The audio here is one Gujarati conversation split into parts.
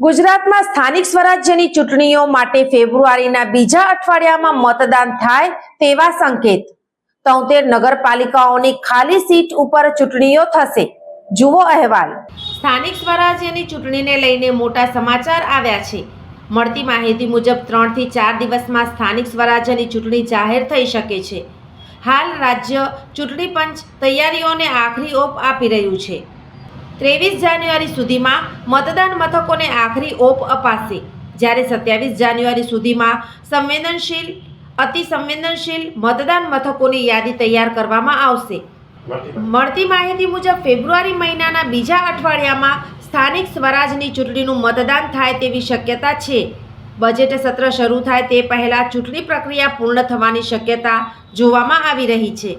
ગુજરાતમાં સ્થાનિક સ્વરાજ્યની ચૂંટણીઓ માટે ફેબ્રુઆરીના બીજા અઠવાડિયામાં મતદાન થાય તેવા સંકેત. તોતેર નગરપાલિકાઓની ખાલી સીટ ઉપર ચૂંટણીઓ થશે. જુઓ અહેવાલ. સ્થાનિક સ્વરાજ્યની ચૂંટણીને લઈને મોટા સમાચાર આવ્યા છે. મળતી માહિતી મુજબ ત્રણથી ચાર દિવસમાં સ્થાનિક સ્વરાજ્યની ચૂંટણી જાહેર થઈ શકે છે. હાલ રાજ્ય ચૂંટણી પંચ તૈયારીઓને આખરી ઓપ આપી રહ્યું છે. ત્રેવીસ જાન્યુઆરી સુધીમાં મતદાન મથકોને આખરી ઓપ અપાશે. જ્યારે સત્યાવીસ જાન્યુઆરી સુધીમાં સંવેદનશીલ અતિ સંવેદનશીલ મતદાન મથકોની યાદી તૈયાર કરવામાં આવશે. મળતી માહિતી. મુજબ ફેબ્રુઆરી મહિનાના બીજા અઠવાડિયામાં સ્થાનિક સ્વરાજની ચૂંટણીનું મતદાન થાય તેવી શક્યતા છે. બજેટ સત્ર શરૂ થાય તે પહેલાં ચૂંટણી પ્રક્રિયા પૂર્ણ થવાની શક્યતા જોવામાં આવી રહી છે.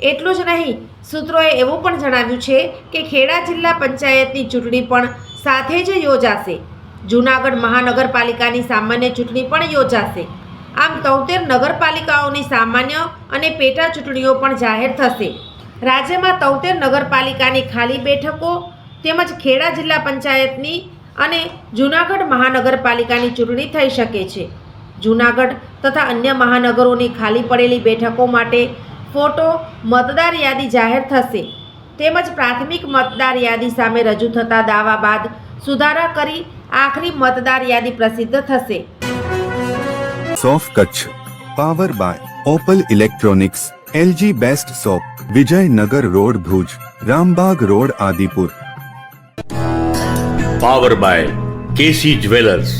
એટલું જ નહીં, સૂત્રોએ એવું પણ જણાવ્યું છે કે ખેડા જિલ્લા પંચાયતની ચૂંટણી પણ સાથે જ યોજાશે. જૂનાગઢ મહાનગરપાલિકાની સામાન્ય ચૂંટણી પણ યોજાશે. આમ તોતેર નગરપાલિકાઓની સામાન્ય અને પેટા ચૂંટણીઓ પણ જાહેર થશે. રાજ્યમાં તોતેર નગરપાલિકાની ખાલી બેઠકો તેમજ ખેડા જિલ્લા પંચાયતની અને જૂનાગઢ મહાનગરપાલિકાની ચૂંટણી થઈ શકે છે. જૂનાગઢ તથા અન્ય મહાનગરોની ખાલી પડેલી બેઠકો માટે ફોટો મતદાર યાદી જાહેર થશે. તેમજ પ્રાથમિક મતદાર યાદી સામે રજૂ થતા દાવા બાદ સુધારા કરી આખરી મતદાર યાદી પ્રસિદ્ધ થશે. સોફ Kutch Power Buy Opal Electronics LG Best Shop Vijaynagar road Bhuj Rambagh road Adipur. Power Buy KC Jewellers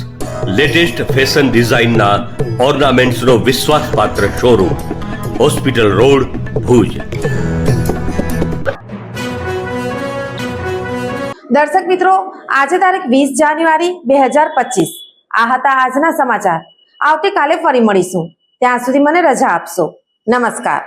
latest fashion ડિઝાઇનના ઓર્નામેન્ટ્સનો વિશ્વાસપાત્ર શોરૂમ. Hospital road Bhuj. દર્શક મિત્રો, આજે તારીખ વીસ જાન્યુઆરી બે હજાર પચીસ. આ હતા આજના સમાચાર. આવતીકાલે ફરી મળીશું. ત્યાં સુધી મને રજા આપશો. નમસ્કાર.